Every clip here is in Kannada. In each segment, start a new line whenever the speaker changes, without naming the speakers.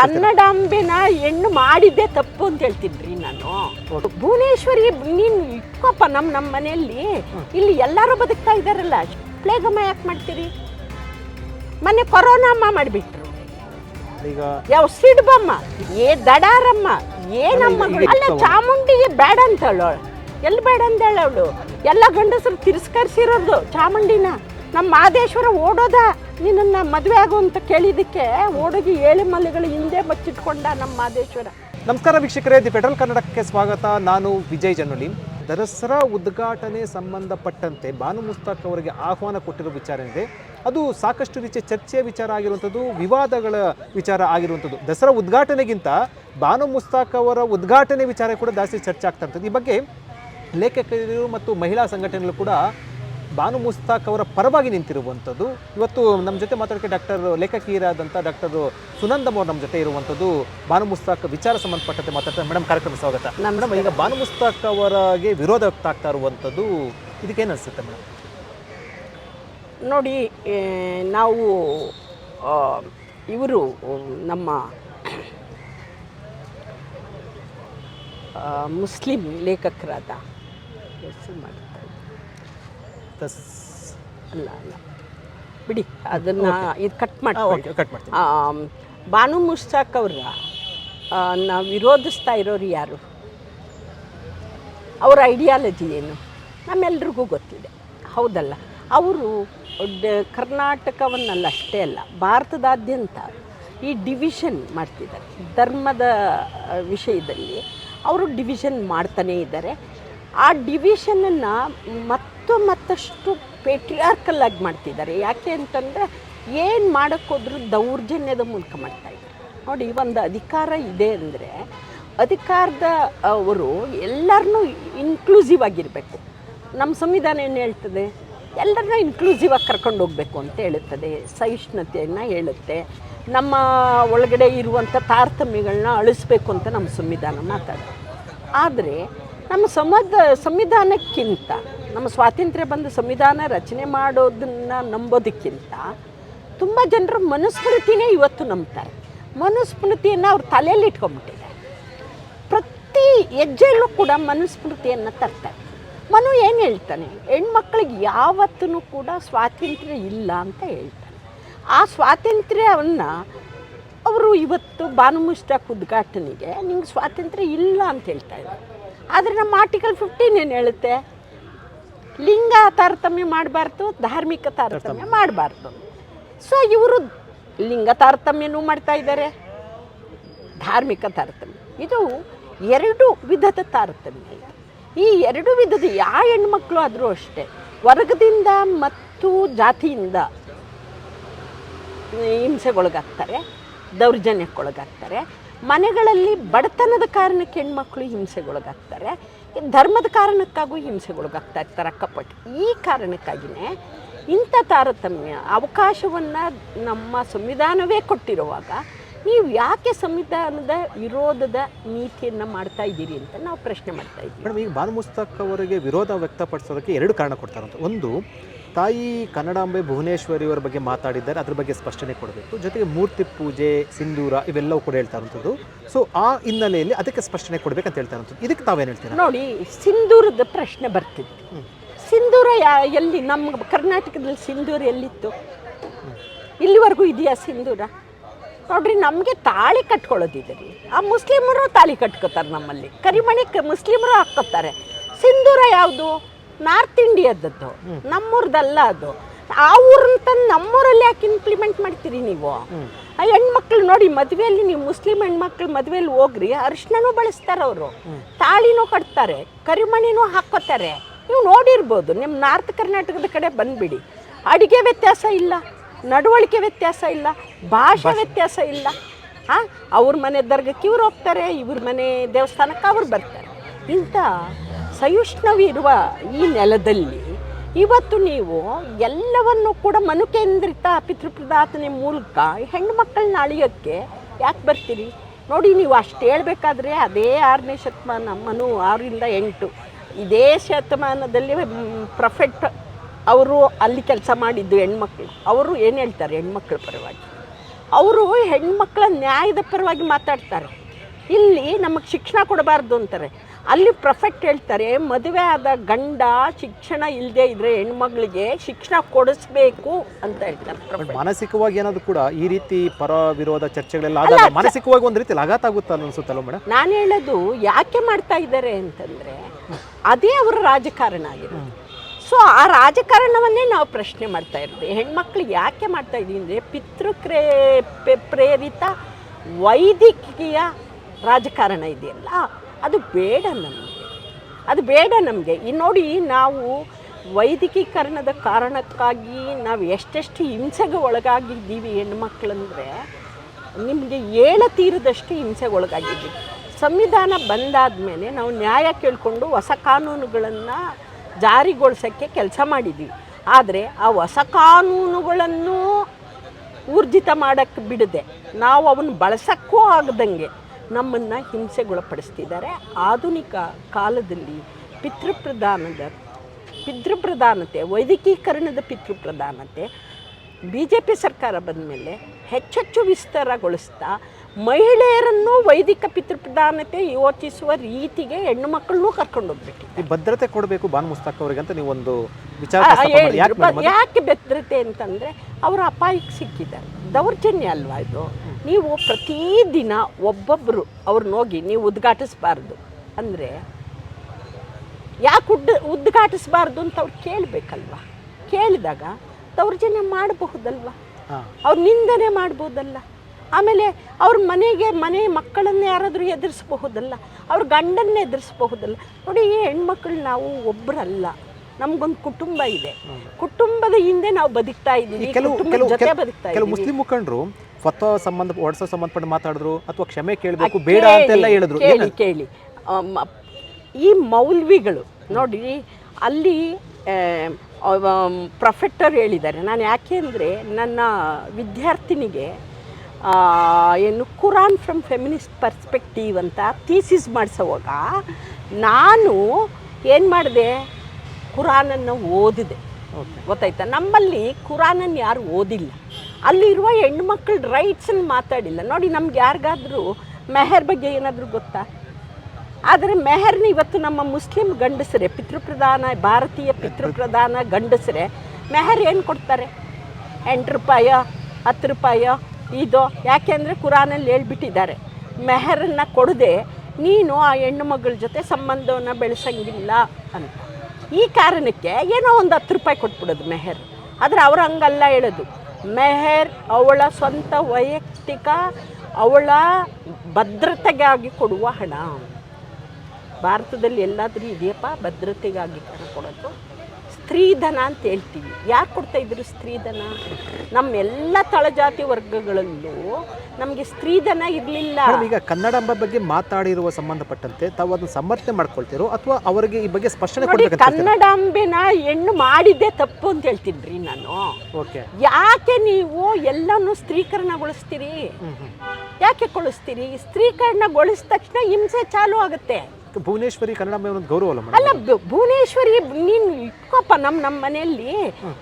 ಕನ್ನಡಾಂಬೆನ ಹೆಣ್ಣು ಮಾಡಿದ್ದೆ ತಪ್ಪು ಅಂತ ಹೇಳ್ತಿದ್ರಿ ನಾನು. ಭುವನೇಶ್ವರಿ ನೀನು ಇಟ್ಕೊಪ್ಪ ನಮ್ಮ ನಮ್ಮ ಮನೆಯಲ್ಲಿ. ಇಲ್ಲಿ ಎಲ್ಲರೂ ಬದುಕ್ತಾ ಇದ್ದಾರಲ್ಲ ಪ್ಲೇಗಮ್ಮ ಯಾಕೆ ಮಾಡ್ತೀರಿ? ಮೊನ್ನೆ ಕೊರೋನಾಮ್ಮ ಮಾಡಿಬಿಟ್ರು.
ಈಗ
ಯಾವ ಸಿಡ್ಬಮ್ಮ ಏ ದಡಾರಮ್ಮ
ಏನಮ್ಮ
ಅಲ್ಲ ಚಾಮುಂಡಿಗೆ ಬೇಡ ಅಂತಳು ಎಲ್ಲಿ ಬೇಡ ಅಂತ ಅವಳು. ಎಲ್ಲ ಗಂಡಸರು ತಿರಸ್ಕರಿಸಿರೋದು ಚಾಮುಂಡಿನ. ನಮ್ಮ ಮಾದೇಶ್ವರ ಓಡೋದ. ನಿನ್ನ ಮದುವೆ ಆಗು ಅಂತ ಕೇಳಿದ್ದಕ್ಕೆ ಹುಡುಗಿ ಏಳು ಮಲೆಗಳು ಹಿಂದೆ ಬಚ್ಚಿಟ್ಕೊಂಡ ನಮ್ಮ ಮಾದೇಶ್ವರ
ನಮಸ್ಕಾರ ವೀಕ್ಷಕರೇ, ದಿ ಫೆಡರಲ್ ಕನ್ನಡಕ್ಕೆ ಸ್ವಾಗತ. ನಾನು ವಿಜಯ್ ಜನೊಲಿ ದಸರಾ ಉದ್ಘಾಟನೆ ಸಂಬಂಧಪಟ್ಟಂತೆ ಬಾನು ಮುಸ್ತಾಕ್ ಅವರಿಗೆ ಆಹ್ವಾನ ಕೊಟ್ಟಿರೋ ವಿಚಾರ ಏನಿದೆ, ಅದು ಸಾಕಷ್ಟು ರೀತಿಯ ಚರ್ಚೆಯ ವಿಚಾರ ಆಗಿರುವಂಥದ್ದು, ವಿವಾದಗಳ ವಿಚಾರ ಆಗಿರುವಂಥದ್ದು. ದಸರಾ ಉದ್ಘಾಟನೆಗಿಂತ ಬಾನು ಮುಸ್ತಾಕ್ ಅವರ ಉದ್ಘಾಟನೆ ವಿಚಾರ ಕೂಡ ಜಾಸ್ತಿ ಚರ್ಚೆ ಆಗ್ತಾ ಇರ್ತದೆ. ಈ ಬಗ್ಗೆ ಲೇಖಕರು ಮತ್ತು ಮಹಿಳಾ ಸಂಘಟನೆಗಳು ಕೂಡ ಬಾನು ಮುಸ್ತಾಕ್ ಅವರ ಪರವಾಗಿ ನಿಂತಿರುವಂಥದ್ದು. ಇವತ್ತು ನಮ್ಮ ಜೊತೆ ಮಾತಾಡೋಕ್ಕೆ ಡಾಕ್ಟರ್ ಲೇಖಕಿಯರಾದಂಥ ಡಾಕ್ಟರ್ ಸುನಂದಮ್ ಅವರು ನಮ್ಮ ಜೊತೆ ಇರುವಂಥದ್ದು. ಬಾನು ಮುಸ್ತಾಕ್ ವಿಚಾರ ಸಂಬಂಧಪಟ್ಟಂತೆ ಮಾತಾಡ್ತಾರೆ ಮೇಡಮ್ ಕಾರ್ಯಕ್ರಮ ಸ್ವಾಗತ. ಮೇಡಮ್ ಈಗ ಬಾನು ಮುಸ್ತಾಕ್ ಅವರಿಗೆ ವಿರೋಧ ವ್ಯಕ್ತ ಆಗ್ತಾ ಇರುವಂಥದ್ದು ಇದಕ್ಕೇನು ಅನಿಸುತ್ತೆ ಮೇಡಮ್?
ನೋಡಿ ನಾವು ಇವರು ನಮ್ಮ ಮುಸ್ಲಿಂ ಲೇಖಕರಾದ. ಹೆಸರು ಮಾಡ್ತಾರೆ
ದಸ್
ಅಲ್ಲ ಅಲ್ಲ. ಬಿಡಿ ಅದನ್ನು ಇದು ಕಟ್ ಮಾಡಿ
ಕಟ್ ಮಾಡ್ತೀನಿ.
ಬಾನು ಮುಸ್ತಾಕ್ ಅವರ ನಾವು ವಿರೋಧಿಸ್ತಾ ಇರೋರು ಯಾರು? ಅವರ ಐಡಿಯಾಲಜಿ ಏನು? ನಮ್ಮೆಲ್ರಿಗೂ ಗೊತ್ತಿದೆ. ಹೌದಲ್ಲ? ಅವರು ಕರ್ನಾಟಕವನ್ನಲ್ಲ ಅಷ್ಟೇ ಅಲ್ಲ ಭಾರತದಾದ್ಯಂತ ಈ ಡಿವಿಷನ್ ಮಾಡ್ತಿದ್ದಾರೆ. ಧರ್ಮದ ವಿಷಯದಲ್ಲಿ ಅವರು ಡಿವಿಷನ್ ಮಾಡ್ತಾನೇ ಇದ್ದಾರೆ. ಆ ಡಿವಿಷನನ್ನು ಮತ್ತು ಮತ್ತಷ್ಟು ಪೇಟ್ರಿಯಾರ್ಕಲ್ ಆಗಿ ಮಾಡ್ತಿದ್ದಾರೆ. ಯಾಕೆ ಅಂತಂದರೆ ಏನು ಮಾಡೋಕ್ಕೋದ್ರೂ ದೌರ್ಜನ್ಯದ ಮೂಲಕ ಮಾಡ್ತಾ ಇದ್ದಾರೆ. ನೋಡಿ ಒಂದು ಅಧಿಕಾರ ಇದೆ ಅಂದರೆ ಅಧಿಕಾರದ ಅವರು ಎಲ್ಲರನ್ನೂ ಇನ್ಕ್ಲೂಸಿವ್ ಆಗಿರಬೇಕು. ನಮ್ಮ ಸಂವಿಧಾನ ಏನು ಹೇಳ್ತದೆ? ಎಲ್ಲರನ್ನೂ ಇನ್ಕ್ಲೂಸಿವ್ ಆಗಿ ಕರ್ಕೊಂಡು ಹೋಗಬೇಕು ಅಂತ ಹೇಳುತ್ತದೆ. ಸಹಿಷ್ಣುತೆಯನ್ನು ಹೇಳುತ್ತೆ. ನಮ್ಮ ಒಳಗಡೆ ಇರುವಂಥ ತಾರತಮ್ಯಗಳನ್ನ ಅಳಿಸ್ಬೇಕು ಅಂತ ನಮ್ಮ ಸಂವಿಧಾನ ಮಾತಾಡುತ್ತೆ. ಆದರೆ ನಮ್ಮ ಸಮದ ಸಂವಿಧಾನಕ್ಕಿಂತ, ನಮ್ಮ ಸ್ವಾತಂತ್ರ್ಯ ಬಂದು ಸಂವಿಧಾನ ರಚನೆ ಮಾಡೋದನ್ನು ನಂಬೋದಕ್ಕಿಂತ ತುಂಬ ಜನರು ಮನುಸ್ಮೃತಿನೇ ಇವತ್ತು ನಂಬ್ತಾರೆ. ಮನುಸ್ಮೃತಿಯನ್ನು ಅವ್ರ ತಲೆಯಲ್ಲಿ ಇಟ್ಕೊಂಡ್ಬಿಟ್ಟಿದ್ದಾರೆ ಪ್ರತಿ ಹೆಜ್ಜೆಯಲ್ಲೂ ಕೂಡ ಮನುಸ್ಮೃತಿಯನ್ನು ತರ್ತಾರೆ. ಮನು ಏನು ಹೇಳ್ತಾನೆ? ಹೆಣ್ಮಕ್ಳಿಗೆ ಯಾವತ್ತೂ ಕೂಡ ಸ್ವಾತಂತ್ರ್ಯ ಇಲ್ಲ ಅಂತ ಹೇಳ್ತಾನೆ. ಆ ಸ್ವಾತಂತ್ರ್ಯವನ್ನು ಅವರು ಇವತ್ತು ಭಾನು ಮುಸ್ತಾಕ್ ಉದ್ಘಾಟನೆಗೆ ನಿಮ್ಗೆ ಸ್ವಾತಂತ್ರ್ಯ ಇಲ್ಲ ಅಂತ ಹೇಳ್ತಾ ಇದ್ದಾರೆ. ಆದರೆ ನಮ್ಮ ಆರ್ಟಿಕಲ್ ಫಿಫ್ಟೀನ್ ಏನು ಹೇಳುತ್ತೆ? ಲಿಂಗ ತಾರತಮ್ಯ ಮಾಡಬಾರ್ದು ಧಾರ್ಮಿಕ ತಾರತಮ್ಯ ಮಾಡಬಾರ್ದು. ಸೊ ಇವರು ಲಿಂಗ ತಾರತಮ್ಯನೂ ಮಾಡ್ತಾ ಇದ್ದಾರೆ ಧಾರ್ಮಿಕ ತಾರತಮ್ಯ. ಇದು ಎರಡು ವಿಧದ ತಾರತಮ್ಯ ಇದೆ. ಈ ಎರಡು ವಿಧದ ಯಾವ ಹೆಣ್ಮಕ್ಳು ಆದರೂ ಅಷ್ಟೇ ವರ್ಗದಿಂದ ಮತ್ತು ಜಾತಿಯಿಂದ ಹಿಂಸೆಗೊಳಗಾಗ್ತಾರೆ ದೌರ್ಜನ್ಯಕ್ಕೊಳಗಾಗ್ತಾರೆ. ಮನೆಗಳಲ್ಲಿ ಬಡತನದ ಕಾರಣಕ್ಕೆ ಹೆಣ್ಮಕ್ಳು ಹಿಂಸೆಗೊಳಗಾಗ್ತಾರೆ. ಧರ್ಮದ ಕಾರಣಕ್ಕಾಗೂ ಹಿಂಸೆಗೊಳಗಾಗ್ತಾ ಇರ್ತಾರೆ ಅಕ್ಕಪಟ್ಟು. ಈ ಕಾರಣಕ್ಕಾಗಿಯೇ ಇಂಥ ತಾರತಮ್ಯ, ಅವಕಾಶವನ್ನು ನಮ್ಮ ಸಂವಿಧಾನವೇ ಕೊಟ್ಟಿರುವಾಗ ನೀವು ಯಾಕೆ ಸಂವಿಧಾನದ ವಿರೋಧದ ನೀತಿಯನ್ನು ಮಾಡ್ತಾ ಇದ್ದೀರಿ ಅಂತ ನಾವು ಪ್ರಶ್ನೆ ಮಾಡ್ತಾ ಇದ್ದೀವಿ.
ಮೇಡಮ್, ಈಗ ಬಾನು ಅವರಿಗೆ ವಿರೋಧ ವ್ಯಕ್ತಪಡಿಸೋದಕ್ಕೆ ಎರಡು ಕಾರಣ ಕೊಡ್ತಾರಂತ. ಒಂದು ತಾಯಿ ಕನ್ನಡಾಂಬೆ ಭುವನೇಶ್ವರಿಯವರ ಬಗ್ಗೆ ಮಾತಾಡಿದ್ದಾರೆ ಅದ್ರ ಬಗ್ಗೆ ಸ್ಪಷ್ಟನೆ ಕೊಡಬೇಕು. ಜೊತೆಗೆ ಮೂರ್ತಿ ಪೂಜೆ ಸಿಂಧೂರ ಇವೆಲ್ಲವೂ ಕೂಡ ಹೇಳ್ತಾ ಇರುವಂಥದ್ದು. ಸೊ ಆ ಹಿನ್ನೆಲೆಯಲ್ಲಿ ಅದಕ್ಕೆ ಸ್ಪಷ್ಟನೆ ಕೊಡಬೇಕಂತ ಹೇಳ್ತಾ ಇರುವಂಥದ್ದು. ಇದಕ್ಕೆ ತಾವೇನು ಹೇಳ್ತೀರಾ?
ನೋಡಿ ಸಿಂಧೂರದ ಪ್ರಶ್ನೆ ಬರ್ತಿತ್ತು ಸಿಂಧೂರ ಯಾ ಎಲ್ಲಿ ನಮ್ಮ ಕರ್ನಾಟಕದಲ್ಲಿ ಸಿಂಧೂರ ಎಲ್ಲಿತ್ತು? ಇಲ್ಲಿವರೆಗೂ ಇದೆಯಾ ಸಿಂಧೂರ? ನೋಡ್ರಿ ನಮಗೆ ತಾಳಿ ಕಟ್ಕೊಳ್ಳೋದಿದೆ ರೀ ಆ ಮುಸ್ಲಿಮರು ತಾಳಿ ಕಟ್ಕೋತಾರೆ ನಮ್ಮಲ್ಲಿ. ಕರಿಮಣಿ ಕ ಮುಸ್ಲಿಮರು ಹಾಕ್ಕೋತಾರೆ. ಸಿಂಧೂರ ಯಾವುದು? ನಾರ್ತ್ ಇಂಡಿಯಾದದ್ದು ನಮ್ಮೂರದಲ್ಲ ಅದು. ಆ ಊರನ್ನ ತಂದು ನಮ್ಮೂರಲ್ಲಿ ಯಾಕೆ ಇಂಪ್ಲಿಮೆಂಟ್ ಮಾಡ್ತೀರಿ ನೀವು? ಆ ಹೆಣ್ಮಕ್ಳು ನೋಡಿ ಮದುವೆಯಲ್ಲಿ ನೀವು ಮುಸ್ಲಿಂ ಹೆಣ್ಮಕ್ಳು ಮದುವೆಯಲ್ಲಿ ಹೋಗ್ರಿ ಅರಿಶಿನೂ ಬಳಸ್ತಾರೆ ಅವರು. ತಾಳಿನೂ ಕಟ್ತಾರೆ ಕರಿಮಣಿನೂ ಹಾಕೋತಾರೆ ನೀವು ನೋಡಿರ್ಬೋದು ನಿಮ್ಮ ನಾರ್ತ್ ಕರ್ನಾಟಕದ ಕಡೆ ಬಂದ್ಬಿಡಿ. ಅಡುಗೆ ವ್ಯತ್ಯಾಸ ಇಲ್ಲ ನಡವಳಿಕೆ ವ್ಯತ್ಯಾಸ ಇಲ್ಲ ಭಾಷೆ ವ್ಯತ್ಯಾಸ ಇಲ್ಲ. ಹಾಂ ಅವ್ರ ಮನೆ ದರ್ಗಕ್ಕೆ ಇವ್ರು ಹೋಗ್ತಾರೆ ಇವ್ರ ಮನೆ ದೇವಸ್ಥಾನಕ್ಕೆ ಅವ್ರು ಬರ್ತಾರೆ. ಇಂಥ ಸಹಿಷ್ಣುವಿರುವ ಈ ನೆಲದಲ್ಲಿ ಇವತ್ತು ನೀವು ಎಲ್ಲವನ್ನು ಕೂಡ ಮನುಕೇಂದ್ರಿತ ಪಿತೃಪ್ರದಾತನೆ ಮೂಲಕ ಹೆಣ್ಮಕ್ಕಳನ್ನ ಅಳಿಯೋಕ್ಕೆ ಯಾಕೆ ಬರ್ತೀರಿ? ನೋಡಿ, ನೀವು ಅಷ್ಟು ಹೇಳಬೇಕಾದ್ರೆ ಅದೇ ಆರನೇ ಶತಮಾನ, ಮನು ಆರರಿಂದ ಎಂಟು. ಇದೇ ಶತಮಾನದಲ್ಲಿ ಪ್ರೊಫೆಟ್ ಅವರು ಅಲ್ಲಿ ಕೆಲಸ ಮಾಡಿದ್ದು ಹೆಣ್ಮಕ್ಳು. ಅವರು ಏನು ಹೇಳ್ತಾರೆ ಹೆಣ್ಮಕ್ಳ ಪರವಾಗಿ? ಅವರು ಹೆಣ್ಮಕ್ಳ ನ್ಯಾಯದ ಪರವಾಗಿ ಮಾತಾಡ್ತಾರೆ. ಇಲ್ಲಿ ನಮಗೆ ಶಿಕ್ಷಣ ಕೊಡಬಾರ್ದು ಅಂತಾರೆ. ಅಲ್ಲಿ ಪ್ರಫೆಕ್ಟ್ ಹೇಳ್ತಾರೆ ಮದುವೆ ಆದ ಗಂಡ ಶಿಕ್ಷಣ ಇಲ್ಲದೆ ಇದ್ರೆ ಹೆಣ್ಮಗಳಿಗೆ ಶಿಕ್ಷಣ ಕೊಡಿಸ್ಬೇಕು ಅಂತ ಹೇಳ್ತಾರೆ.
ಮಾನಸಿಕವಾಗಿ ಏನಾದ್ರು ಕೂಡ ಈ ರೀತಿ ಪರ ವಿರೋಧ ಚರ್ಚೆಗಳೆಲ್ಲ ಆದಾಗ ಮಾನಸಿಕವಾಗಿ ಒಂದು ರೀತಿ ಆಘಾತ ಆಗುತ್ತಾ ಅನ್ಸುತ್ತಲ್ಲ ಮೇಡಮ್
ನಾನು ಹೇಳೋದು ಯಾಕೆ ಮಾಡ್ತಾ ಇದ್ದಾರೆ ಅಂತಂದ್ರೆ ಅದೇ ಅವರ ರಾಜಕಾರಣ ಆಗಿದೆ ಸೊ ಆ ರಾಜಕಾರಣವನ್ನೇ ನಾವು ಪ್ರಶ್ನೆ ಮಾಡ್ತಾ ಇರ್ತೀವಿ ಹೆಣ್ಮಕ್ಳು ಯಾಕೆ ಮಾಡ್ತಾ ಇದ್ದೀವಿ ಅಂದರೆ ಪಿತೃಕ್ರೇ ಪ್ರೇರಿತ ವೈದ್ಯಕೀಯ ರಾಜಕಾರಣ ಇದೆಯಲ್ಲ ಅದು ಬೇಡ ನಮಗೆ. ಅದು ಬೇಡ ನಮಗೆ. ಈ ನೋಡಿ ನಾವು ವೈದಿಕೀಕರಣದ ಕಾರಣಕ್ಕಾಗಿ ನಾವು ಎಷ್ಟೆಷ್ಟು ಹಿಂಸೆಗೆ ಒಳಗಾಗಿದ್ದೀವಿ ಹೆಣ್ಮಕ್ಳಂದರೆ, ನಿಮಗೆ ಏಳ ತೀರದಷ್ಟು ಹಿಂಸೆಗೆ ಒಳಗಾಗಿದ್ದೀವಿ. ಸಂವಿಧಾನ ಬಂದಾದ ಮೇಲೆ ನಾವು ನ್ಯಾಯ ಕೇಳಿಕೊಂಡು ಹೊಸ ಕಾನೂನುಗಳನ್ನು ಜಾರಿಗೊಳಿಸೋಕ್ಕೆ ಕೆಲಸ ಮಾಡಿದ್ದೀವಿ. ಆದರೆ ಆ ಹೊಸ ಕಾನೂನುಗಳನ್ನು ಊರ್ಜಿತ ಮಾಡೋಕ್ಕೆ ಬಿಡದೆ ನಾವು ಅವನ್ನ ಬಳಸೋಕ್ಕೂ ಆಗದಂಗೆ ನಮ್ಮನ್ನು ಹಿಂಸೆಗೊಳಪಡಿಸ್ತಿದ್ದಾರೆ. ಆಧುನಿಕ ಕಾಲದಲ್ಲಿ ಪಿತೃಪ್ರಧಾನದ ಪಿತೃಪ್ರಧಾನತೆ ವೈದಿಕೀಕರಣದ ಪಿತೃಪ್ರಧಾನತೆ ಬಿ ಜೆ ಪಿ ಸರ್ಕಾರ ಬಂದ ಮೇಲೆ ಹೆಚ್ಚೆಚ್ಚು ವಿಸ್ತಾರಗೊಳಿಸ್ತಾ ಮಹಿಳೆಯರನ್ನು ವೈದಿಕ ಪಿತೃಪ್ರಧಾನತೆ ಯೋಚಿಸುವ ರೀತಿಗೆ ಹೆಣ್ಣು ಮಕ್ಕಳನ್ನೂ ಕರ್ಕೊಂಡು ಹೋಗ್ಬಿಟ್ಟು
ಈ ಭದ್ರತೆ ಕೊಡಬೇಕು ಬಾನು ಮುಸ್ತಾಕ್ ಅವರಿಗೆ ಅಂತ ನೀವು ಒಂದು ವಿಚಾರ ಯಾಕೆ
ಭದ್ರತೆ ಅಂತಂದರೆ ಅವರು ಅಪಾಯಕ್ಕೆ ಸಿಕ್ಕಿದ್ದಾರೆ. ದೌರ್ಜನ್ಯ ಅಲ್ವಾ ಇದು? ನೀವು ಪ್ರತಿದಿನ ಒಬ್ಬೊಬ್ಬರು ಅವ್ರನ್ನ ಹೋಗಿ ನೀವು ಉದ್ಘಾಟಿಸ್ಬಾರ್ದು. ಅಂದರೆ ಯಾಕೆ ಉಡ್ ಉದ್ಘಾಟಿಸ್ಬಾರ್ದು ಅಂತ ಅವ್ರು ಕೇಳಬೇಕಲ್ವ? ಕೇಳಿದಾಗ ದೌರ್ಜನ್ಯ ಮಾಡಬಹುದಲ್ವ? ಅವ್ರ ನಿಂದನೆ ಮಾಡ್ಬೋದಲ್ಲ. ಆಮೇಲೆ ಅವ್ರ ಮನೆಗೆ ಮನೆ ಮಕ್ಕಳನ್ನ ಯಾರಾದರೂ ಎದುರಿಸಬಹುದಲ್ಲ? ಅವ್ರ ಗಂಡನ್ನ ಎದುರಿಸಬಹುದಲ್ಲ? ನೋಡಿ ಈ ಹೆಣ್ಮಕ್ಳು ನಾವು ಒಬ್ಬರಲ್ಲ ನಮಗೊಂದು ಕುಟುಂಬ ಇದೆ. ಕುಟುಂಬದ ಹಿಂದೆ ನಾವು ಬದುಕ್ತಾ ಇದ್ದೀವಿ
ಕೆಲವು
ಜೊತೆ ಬದುಕ್ತಾ
ಕೆಲವು ಮುಸ್ಲಿಂ ಮುಖಂಡರು ಫತ್ವ ಸಂಬಂಧ ಹೊಡ್ಸೋ ಸಂಬಂಧಪಟ್ಟ ಮಾತಾಡಿದ್ರು ಅಥವಾ ಕ್ಷಮೆ ಕೇಳಬೇಕು ಬೇಡ ಅಂತೆಲ್ಲ
ಎಲ್ಲ
ಹೇಳಿದ್ರು
ಕೇಳಿ ಕೇಳಿ. ಈ ಮೌಲ್ವಿಗಳು ನೋಡಿ ಅಲ್ಲಿ ಪ್ರೊಫೆಕ್ಟರ್ ಹೇಳಿದ್ದಾರೆ. ನಾನು ಯಾಕೆ ಅಂದರೆ ನನ್ನ ವಿದ್ಯಾರ್ಥಿನಿಗೆ ಏನು ಕುರಾನ್ ಫ್ರಮ್ ಫೆಮಿನಿಸ್ಟ್ ಪರ್ಸ್ಪೆಕ್ಟಿವ್ ಅಂತ ಥೀಸಿಸ್ ಮಾಡಿಸೋವಾಗ ನಾನು ಏನು ಮಾಡಿದೆ? ಕುರಾನನ್ನು ಓದಿದೆ. ಗೊತ್ತಾಯ್ತಾ? ನಮ್ಮಲ್ಲಿ ಕುರಾನನ್ ಯಾರು ಓದಿಲ್ಲ. ಅಲ್ಲಿರುವ ಹೆಣ್ಮಕ್ಳ ರೈಟ್ಸನ್ನು ಮಾತಾಡಿಲ್ಲ. ನೋಡಿ, ನಮ್ಗೆ ಯಾರಿಗಾದ್ರೂ ಮೆಹರ್ ಬಗ್ಗೆ ಏನಾದರೂ ಗೊತ್ತಾ? ಆದರೆ ಮೆಹರ್ನ ಇವತ್ತು ನಮ್ಮ ಮುಸ್ಲಿಂ ಗಂಡಸರೇ, ಪಿತೃಪ್ರಧಾನ, ಭಾರತೀಯ ಪಿತೃಪ್ರಧಾನ ಗಂಡಸರೇ, ಮೆಹರ್ ಏನು ಕೊಡ್ತಾರೆ? ಎಂಟು ರೂಪಾಯ, ಹತ್ತು ರೂಪಾಯ, ಇದೋ? ಯಾಕೆಂದರೆ ಕುರಾನಲ್ಲಿ ಹೇಳ್ಬಿಟ್ಟಿದ್ದಾರೆ. ಮೆಹರನ್ನು ಕೊಡದೆ ನೀನು ಆ ಹೆಣ್ಣು ಮಗಳ ಜೊತೆ ಸಂಬಂಧವನ್ನು ಬೆಳೆಸಂಗಿಲ್ಲ ಅಂತ. ಈ ಕಾರಣಕ್ಕೆ ಏನೋ ಒಂದು ಹತ್ತು ರೂಪಾಯಿ ಕೊಟ್ಬಿಡೋದು ಮೆಹರ್. ಆದರೆ ಅವ್ರು ಹಂಗಲ್ಲ ಹೇಳೋದು. ಮೆಹರ್ ಅವಳ ಸ್ವಂತ ವೈಯಕ್ತಿಕ, ಅವಳ ಭದ್ರತೆಗಾಗಿ ಕೊಡುವ ಹಣ. ಭಾರತದಲ್ಲಿ ಎಲ್ಲಾದರೂ ಇದೆಯಪ್ಪ? ಭದ್ರತೆಗಾಗಿ ಹಣ ಕೊಡೋದು? ಸ್ತ್ರೀಧನ ಅಂತ ಹೇಳ್ತೀವಿ. ಯಾಕೆ ಕೊಡ್ತಾ ಇದ್ರು ಸ್ತ್ರೀಧನ? ನಮ್ಮೆಲ್ಲ ತಳಜಾತಿ ವರ್ಗಗಳಲ್ಲೂ ನಮಗೆ ಸ್ತ್ರೀಧನ ಇರಲಿಲ್ಲ.
ಈಗ ಕನ್ನಡಾಂಬ ಬಗ್ಗೆ ಮಾತಾಡಿರುವ ಸಂಬಂಧಪಟ್ಟಂತೆ ತಾವು ಅದನ್ನು ಸಮರ್ಥನೆ ಮಾಡ್ಕೊಳ್ತಿರೋ ಅಥವಾ ಅವರಿಗೆ ಈ ಬಗ್ಗೆ ಸ್ಪಷ್ಟನೆ
ನೋಡಿ
ಕೊಡ್ಬೇಕಂತ
ಕನ್ನಡಾಂಬೆನ ಹೆಣ್ಣು ಮಾಡಿದ್ದೇ ತಪ್ಪು ಅಂತ ಹೇಳ್ತೀನಿ ರೀ ನಾನು.
ಓಕೆ.
ಯಾಕೆ ನೀವು ಎಲ್ಲನೂ ಸ್ತ್ರೀಕರಣಗೊಳಿಸ್ತೀರಿ? ಯಾಕೆ ಕೊಳಿಸ್ತೀರಿ? ಸ್ತ್ರೀಕರಣಗೊಳಿಸಿದ ತಕ್ಷಣ ಹಿಂಸೆ ಚಾಲು ಆಗುತ್ತೆ.
ಭುವನೇಶ್ವರಿ ಕನ್ನಡ ಒಂದು ಗೌರವ ಅಲ್ಲ
ಅಲ್ಲ ಭು- ಭುವನೇಶ್ವರಿ ನೀನು ಇಟ್ಕೋಪ್ಪ ನಮ್ಮ ನಮ್ಮ ಮನೆಯಲ್ಲಿ.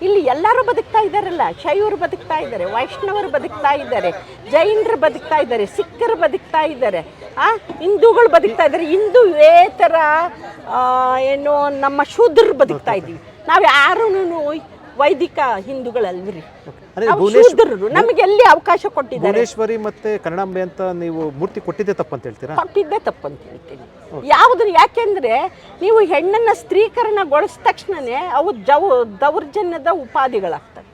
ಇಲ್ಲಿ ಎಲ್ಲರೂ ಬದುಕ್ತಾ ಇದ್ದಾರಲ್ಲ ಶೈವರು ಬದುಕ್ತಾ ಇದ್ದಾರೆ ವೈಷ್ಣವರು ಬದುಕ್ತಾ ಇದ್ದಾರೆ ಜೈನರು ಬದುಕ್ತಾ ಇದ್ದಾರೆ ಸಿಖ್ಖರು ಬದುಕ್ತಾ ಇದ್ದಾರೆ ಆ ಹಿಂದೂಗಳು ಬದುಕ್ತಾ ಇದ್ದಾರೆ. ಹಿಂದೂವೇತರ ಆ, ಏನು ನಮ್ಮ ಶೂದ್ರರು ಬದುಕ್ತಾ ಇದ್ದೀವಿ. ನಾವು ಯಾರೂ ವೈದಿಕ
ಭುವನೇಶ್
ಶೂದ್ರರು ನಮಗೆ ಎಲ್ಲಿ ಅವಕಾಶ ಕೊಟ್ಟಿದ್ದಾರೆ?
ಭುವನೇಶ್ವರಿ ಮತ್ತೆ ಕನ್ನಡಾಂಬೆ ಅಂತ ನೀವು ಮೂರ್ತಿ ಕೊಟ್ಟಿದ್ದೆ ತಪ್ಪಂತ ಹೇಳ್ತೀರಾ?
ಕೊಟ್ಟಿದ್ದೆ ತಪ್ಪು ಅಂತ ಹೇಳ್ತೀನಿ ಯಾವುದು ಯಾಕೆಂದ್ರೆ ನೀವು ಹೆಣ್ಣನ್ನ ಸ್ತ್ರೀಕರಣಗೊಳಿಸಿದ ತಕ್ಷಣನೇ ಅವು ಜವ ದೌರ್ಜನ್ಯದ ಉಪಾಧಿಗಳಾಗ್ತವೆ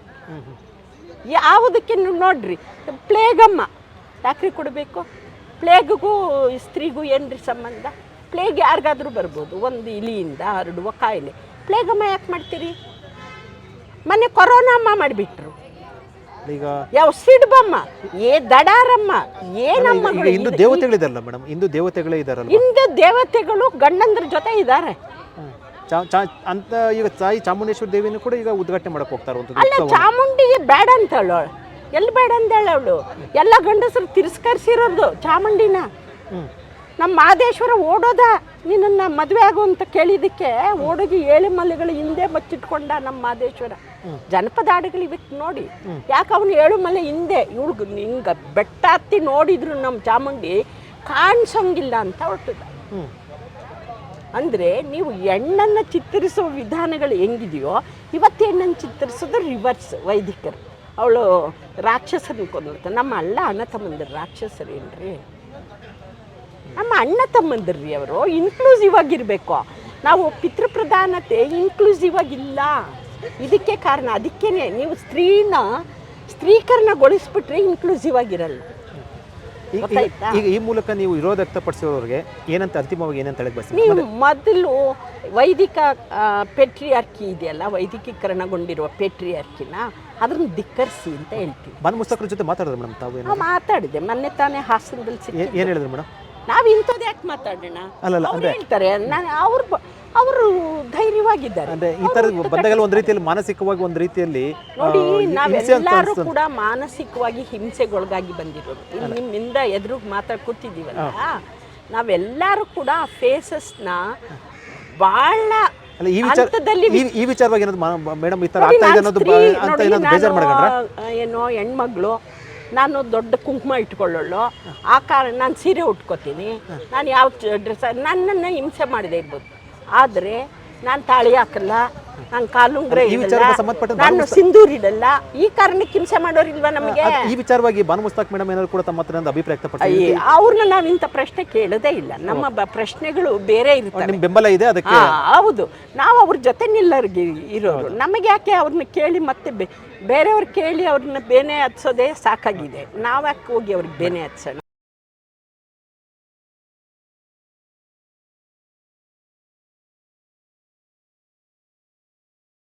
ಯಾವುದಕ್ಕೆ ನೋಡ್ರಿ ಪ್ಲೇಗಮ್ಮ. ಯಾಕ್ರಿ ಕೊಡಬೇಕು? ಪ್ಲೇಗ್ಗೂ ಸ್ತ್ರೀಗೂ ಏನ್ರಿ ಸಂಬಂಧ? ಪ್ಲೇಗ್ ಯಾರಿಗಾದ್ರೂ ಬರ್ಬೋದು ಒಂದು ಇಲಿಯಿಂದ ಹರಡುವ ಕಾಯಿಲೆ. ಪ್ಲೇಗಮ್ಮ ಯಾಕೆ ಮಾಡ್ತೀರಿ? ಮೊನ್ನೆ ಕೊರೋನಮ್ಮ ಮಾಡಿಬಿಟ್ರು.
ಈಗ
ಯಾವ ಸಿಡ್ಬಮ್ಮ ಏ ದಡಾರಮ್ಮ
ಈಗ
ಏನಮ್ಮ
ಇಂದು ದೇವತೆಗಳಿದಾರಲ್ಲ ಮೇಡಮ್? ಇಂದು ದೇವತೆಗಳೇ ಇದಾರಲ್ಲ
ಇಂದು ದೇವತೆಗಳು ಗಂಡಂದ್ರ ಜೊತೆ ಇದ್ದಾರೆ.
ಚಾ- ಚಾ- ಅಂತ ಈಗ ತಾಯಿ ಚಾಮುಂಡೇಶ್ವರಿ ದೇವಿನೂ ಕೂಡ ಈಗ ಉದ್ಘಾಟನೆ ಮಾಡಕ್ ಹೋಗ್ತಾರೆ ಚಾಮುಂಡಿ
ಅಲ್ಲ ಚಾಮುಂಡಿಗೆ ಬೇಡ ಅಂತ ಹೇಳೋಳು ಎಲ್ಲಿ ಬೇಡ ಅಂತ ಹೇಳೋಳು ಎಲ್ಲ ಗಂಡಸರು ತಿರಸ್ಕರಿಸಿರೋದು ಚಾಮುಂಡಿನ. ನಮ್ಮ ಮಾದೇಶ್ವರ ಓಡೋದ ನಿನ್ನನ್ನು ಮದುವೆ ಆಗು ಅಂತ ಕೇಳಿದ್ದಕ್ಕೆ ಓಡೋಗಿ ಏಳು ಮಲೆಗಳು ಹಿಂದೆ ಬಚ್ಚಿಟ್ಕೊಂಡ ನಮ್ಮ ಮಾದೇಶ್ವರ ಜನಪದ ಹಾಡುಗಳು ಇವತ್ತು ನೋಡಿ. ಯಾಕೆ ಅವನು ಏಳು ಮಲೆ ಹಿಂದೆ? ಇವಳಿಗೆ ನಿಂಗೆ ಬೆಟ್ಟ ಹತ್ತಿ ನೋಡಿದ್ರು ನಮ್ಮ ಚಾಮುಂಡಿ ಕಾಣಿಸೋಂಗಿಲ್ಲ ಅಂತ ಹೊರಟದ. ಅಂದರೆ ನೀವು ಹೆಣ್ಣನ್ನು ಚಿತ್ರಿಸುವ ವಿಧಾನಗಳು ಹೆಂಗಿದೆಯೋ ಇವತ್ತು ಹೆಣ್ಣನ್ನು ಚಿತ್ರಿಸೋದು ರಿವರ್ಸ್ ವೈದಿಕರು. ಅವಳು ರಾಕ್ಷಸರನ್ನ ಕೊಂದ್ಬಿಡ್ತಾರೆ ನಮ್ಮ ಅಲ್ಲ ಅಣ್ಣ ತಮ್ಮಂದಿರು ರಾಕ್ಷಸರೇನ್ರಿ? ನಮ್ಮ ಅಣ್ಣ ತಮ್ಮಂದಿರ್ರಿ ಅವರು ಇನ್ಕ್ಲೂಸಿವ್ ಆಗಿರಬೇಕು. ನಾವು ಪಿತೃಪ್ರಧಾನತೆ ಇನ್ಕ್ಲೂಸಿವ್ ಆಗಿಲ್ಲ. ಇದಕ್ಕೆ ಕಾರಣ ಅದಕ್ಕೇನೆ ನೀವು ಸ್ತ್ರೀನ ಸ್ತ್ರೀಕರಣಗೊಳಿಸ್ಬಿಟ್ರೆ ಇನ್ಕ್ಲೂಸಿವ್ ಆಗಿರಲ್ಲ.
ಈಗ- ಈ ಮೂಲಕ ನೀವು ವಿರೋಧ ವ್ಯಕ್ತಪಡಿಸಿರೋರಿಗೆ ಏನಂತ ಅಂತಿಮವಾಗಿ ಏನಂತ ಹೇಳಕ್ ಬಸ್
ನೀವು ಮೊದಲು ವೈದಿಕ ಪೆಟ್ರಿಯಾರ್ಕಿ ಇದೆಯಲ್ಲ ವೈದಿಕೀಕರಣಗೊಂಡಿರುವ ಪೆಟ್ರಿಯಾರ್ಕಿನ ಅದನ್ನ ಧಿಕ್ಕರಿಸಿ ಅಂತ ಹೇಳ್ತೀವಿ
ಬನ್ ಮುಸ್ತಕರ ಜೊತೆ ಮಾತಾಡಿದ್ರು ಮೇಡಮ್ ತಾವು
ಮಾತಾಡಿದೆ. ಮೊನ್ನೆ ತಾನೇ ಹಾಸನದಲ್ಲಿ ಸಿಕ್ಕಿ
ಏನು ಹೇಳಿದ್ರು ಮೇಡಮ್?
ನಾವು ಇಂಥದ್ದು ಯಾಕೆ ಮಾತಾಡೋಣ?
ಅಲ್ಲಲ್ಲ,
ಅವ್ರು ಹೇಳ್ತಾರೆ ನಾನು ಅವ್ರು ಬ- ಅವರು ಧೈರ್ಯವಾಗಿದ್ದಾರೆ.
ಅಂದ್ರೆ ಈ ತರ ಬಂದಾಗಲ್ಲ ಒಂದು ರೀತಿಯಲ್ಲಿ ಮಾನಸಿಕವಾಗಿ ಒಂದು ರೀತಿಯಲ್ಲಿ ಆ,
ನೋಡಿ
ಹಿಂಸೆ ಅಂತ
ನಾವೆಲ್ಲರೂ
ಅನ್ಸ್ತದೆ.
ಕೂಡ ಮಾನಸಿಕವಾಗಿ ಹಿಂಸೆಗೊಳಗಾಗಿ ಬಂದಿರೋದು. ಇಲ್ಲಿ ನಿಮ್ಮಿಂದ ಎದುರು ಮಾತಾಡ್ ಕೂತಿದ್ದೀವಲ್ಲ ನಾವೆಲ್ಲರೂ ಕೂಡ ಫೇಸಸ್ನ ಭಾಳ
ಅಲ್ಲ ಈ ವಿಚಾರ
ಹಂತದಲ್ಲಿ
ಈ- ಈ ವಿಚಾರವಾಗಿ ಏನಾದ್ರು ಮೇಡಮ್ ಈ
ತರ
ಆಗ್ತಾ ಇದೆ ಅನ್ನೋದು ಬ- ಅಂತ
ನೋಡಿ,
ಏನಾದ್ರು ಬೇಜಾರು
ನಾನು,
ಮಾಡ್ಕೊಂಡ್ರ?
ಆ, ಏನೋ ಹೆಣ್ಮಗಳು ನಾನು ದೊಡ್ಡ ಕುಂಕುಮ ಇಟ್ಕೊಳ್ಳೋಳು. ಆ ಕಾರಣ ನಾನು ಸೀರೆ ಉಟ್ಕೋತೀನಿ. ನಾನು ಯಾವ ಡ್ರೆಸ್ ನನ್ನನ್ನು ಹಿಂಸೆ ಮಾಡಿದೆ ಇರ್ಬೋದು. ಆದರೆ ನಾನು ತಾಳಿ ಹಾಕಲ್ಲ. ನಾನು ಕಾಲುಂಗ್ರೆ
ಈ ವಿಚಾರಕ್ಕೆ ಸಂಬಂಧಪಟ್ಟಂತೆ
ನಾನು ಸಿಂಧೂರ್ ಇಡಲ್ಲ ಈ ಕಾರಣಕ್ಕೆ ಹಿಂಸೆ ಮಾಡೋರಿಲ್ವಾ ನಮಗೆ?
ಈ ವಿಚಾರವಾಗಿ ಬಾನು ಮುಸ್ತಾಕ್ ಮೇಡಮ್ ಏನಾದ್ರು ಕೂಡ ತಮ್ಮ ಹತ್ರ ಅಭಿಪ್ರಾಯ ವ್ಯಕ್ತಪಡಿಸಿ
ಅವ್ರನ್ನ ನಾವು ಇಂಥ ಪ್ರಶ್ನೆ ಕೇಳೋದೇ ಇಲ್ಲ. ನಮ್ಮ ಪ್ರಶ್ನೆಗಳು ಬೇರೆ ಇರುತ್ತೆ
ನಿಮ್ಮ ಬೆಂಬಲ ಇದೆ ಅದಕ್ಕೆ
ಹೌದು. ನಾವು ಅವ್ರ ಜೊತೆ ನಿಲ್ಲರ್ಗಿ ಇರೋರು. ನಮಗೆ ಯಾಕೆ ಅವ್ರನ್ನ ಕೇಳಿ ಮತ್ತೆ ಬೇರೆಯವ್ರು ಕೇಳಿ ಅವ್ರನ್ನ ಬೇನೆ ಹಚ್ಚೋದೇ ಸಾಕಾಗಿದೆ. ನಾವು ಯಾಕೆ ಹೋಗಿ ಅವ್ರಿಗೆ ಬೇನೆ ಹತ್ಸೋಣ?